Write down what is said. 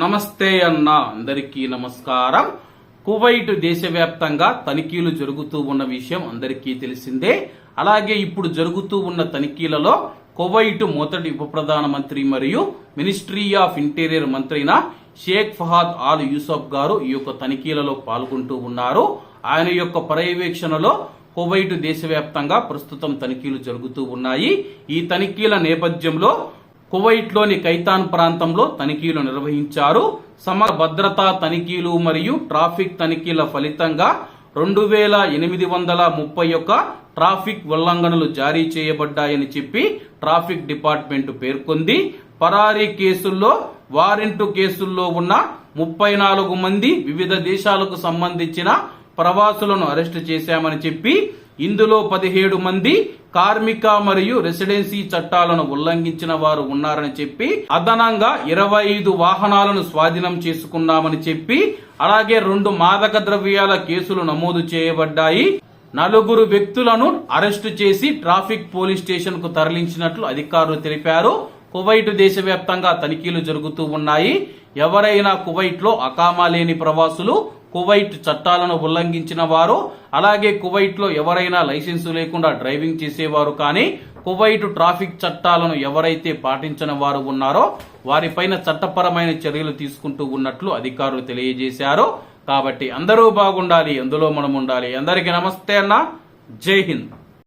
నమస్తే అన్న అందరికీ నమస్కారం. కువైట్ దేశవ్యాప్తంగా తనిఖీలు జరుగుతూ ఉన్న విషయం అందరికీ తెలిసిందే. అలాగే ఇప్పుడు జరుగుతూ ఉన్న తనిఖీలలో కువైట్ మొదటి ఉప ప్రధానమంత్రి మరియు మినిస్ట్రీ ఆఫ్ ఇంటీరియర్ మంత్రి షేక్ ఫహాద్ ఆల్ యూసఫ్ గారు ఈ యొక్క తనిఖీలలో పాల్గొంటూ ఉన్నారు. ఆయన యొక్క పర్యవేక్షణలో కువైట్ దేశవ్యాప్తంగా ప్రస్తుతం తనిఖీలు జరుగుతూ ఉన్నాయి. ఈ తనిఖీల నేపథ్యంలో కువైట్లోని కైతాన్ ప్రాంతంలో తనిఖీలు నిర్వహించారు. సమగ్ర భద్రతా తనిఖీలు మరియు ట్రాఫిక్ తనిఖీల ఫలితంగా రెండు వేల ఎనిమిది వందల ముప్పై ఒక్క ట్రాఫిక్ ఉల్లంఘనలు జారీ చేయబడ్డాయని చెప్పి ట్రాఫిక్ డిపార్ట్మెంట్ పేర్కొంది. పరారీ కేసుల్లో వారెంటు కేసుల్లో ఉన్న ముప్పై నాలుగు మంది వివిధ దేశాలకు సంబంధించిన ప్రవాసులను అరెస్టు చేశామని చెప్పి ఇందులో పదిహేడు మంది కార్మిక మరియు రెసిడెన్సీ చట్టాలను ఉల్లంఘించిన వారు ఉన్నారని చెప్పి అదనంగా ఇరవై ఐదు వాహనాలను స్వాధీనం చేసుకున్నామని చెప్పి అలాగే రెండు మాదక ద్రవ్యాల కేసులు నమోదు చేయబడ్డాయి. నలుగురు వ్యక్తులను అరెస్టు చేసి ట్రాఫిక్ పోలీస్ స్టేషన్కు తరలించినట్లు అధికారులు తెలిపారు. కువైట్ దేశవ్యాప్తంగా తనిఖీలు జరుగుతూ ఉన్నాయి. ఎవరైనా కువైట్లో అకామా లేని ప్రవాసులు కువైట్ చట్టాలను ఉల్లంఘించిన వారు అలాగే కువైట్లో ఎవరైనా లైసెన్సు లేకుండా డ్రైవింగ్ చేసేవారు కానీ కువైట్ ట్రాఫిక్ చట్టాలను ఎవరైతే పాటించని వారు ఉన్నారో వారిపైన చట్టపరమైన చర్యలు తీసుకుంటూ ఉన్నట్లు అధికారులు తెలియజేశారు. కాబట్టి అందరూ బాగుండాలి అందులో మనం ఉండాలి. అందరికీ నమస్తే అన్న. జై హింద్.